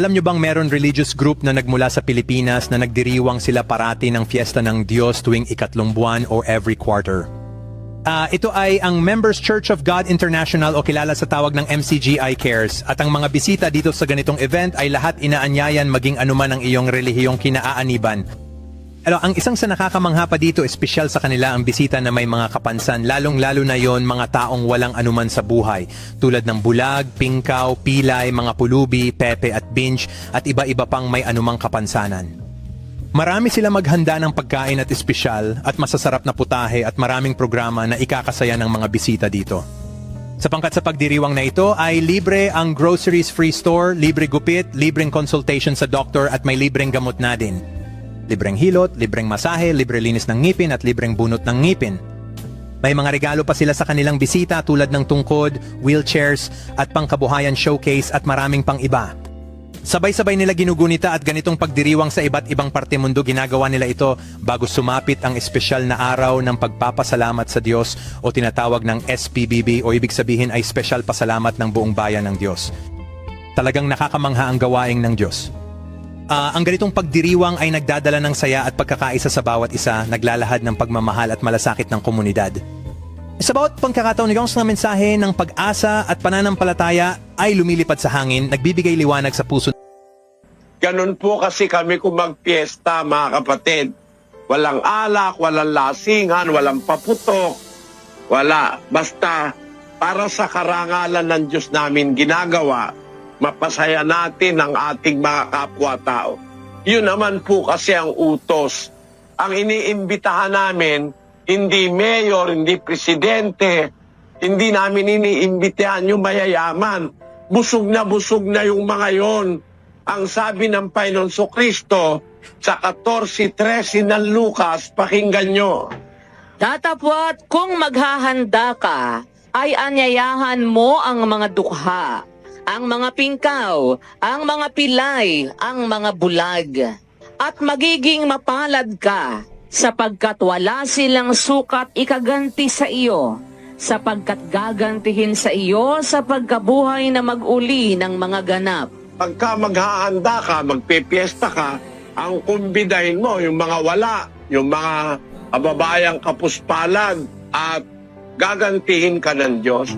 alam nyo bang meron religious group na nagmula sa Pilipinas na nagdiriwang sila parati ng fiesta ng Diyos tuwing ikatlong buwan or every quarter? Ah, ito ay ang Members Church of God International o kilala sa tawag ng MCGI Cares at ang mga bisita dito sa ganitong event ay lahat inaanyayan maging anuman ang iyong relihiyong kinaaaniban. Ano, ang isang sa nakakamangha pa dito, espesyal sa kanila ang bisita na may mga kapansan, lalong-lalo na yon mga taong walang anuman sa buhay, tulad ng bulag, pingkaw, pilay, mga pulubi, pepe at binge, at iba-iba pang may anumang kapansanan. Marami sila maghanda ng pagkain at espesyal at masasarap na putahe at maraming programa na ikakasaya ng mga bisita dito. Sa pangkat sa pagdiriwang na ito ay libre ang groceries free store, libre gupit, libreng consultation sa doktor at may libreng gamot na din. Libreng hilot, libreng masahe, libre linis ng ngipin at libreng bunot ng ngipin. May mga regalo pa sila sa kanilang bisita tulad ng tungkod, wheelchairs at pangkabuhayan showcase at maraming pang iba. Sabay-sabay nila ginugunita at ganitong pagdiriwang sa iba't ibang parte mundo ginagawa nila ito bago sumapit ang espesyal na araw ng pagpapasalamat sa Diyos o tinatawag ng SPBB o ibig sabihin ay special pasalamat ng buong bayan ng Diyos. Talagang nakakamangha ang gawaing ng Diyos. Ah, ang ganitong pagdiriwang ay nagdadala ng saya at pagkakaisa sa bawat isa, naglalahad ng pagmamahal at malasakit ng komunidad. Sa bawat pagkakataon ng na mensahe ng pag-asa at pananampalataya ay lumilipad sa hangin, nagbibigay liwanag sa puso Ganun po kasi kami kung magpiesta, mga kapatid. Walang alak, walang lasingan, walang paputok, wala. Basta para sa karangalan ng Diyos namin ginagawa, mapasaya natin ang ating mga kapwa-tao. Yun naman po kasi ang utos. Ang iniimbitahan namin, hindi mayor, hindi presidente, hindi namin iniimbitahan yung mayayaman. Busog na busog na yung mga yon. Ang sabi ng Panginoon So Kristo sa 14.13 ng Lucas, pakinggan nyo. Datapwat kung maghahanda ka, ay anyayahan mo ang mga dukha, ang mga pingkaw, ang mga pilay, ang mga bulag. At magiging mapalad ka, sapagkat wala silang sukat ikaganti sa iyo, sapagkat gagantihin sa iyo sa pagkabuhay na mag-uli ng mga ganap. Pagka maghahanda ka, magpipiesta ka, ang kumbidahin mo, yung mga wala, yung mga kababayang kapuspalan, at gagantihin ka ng Diyos.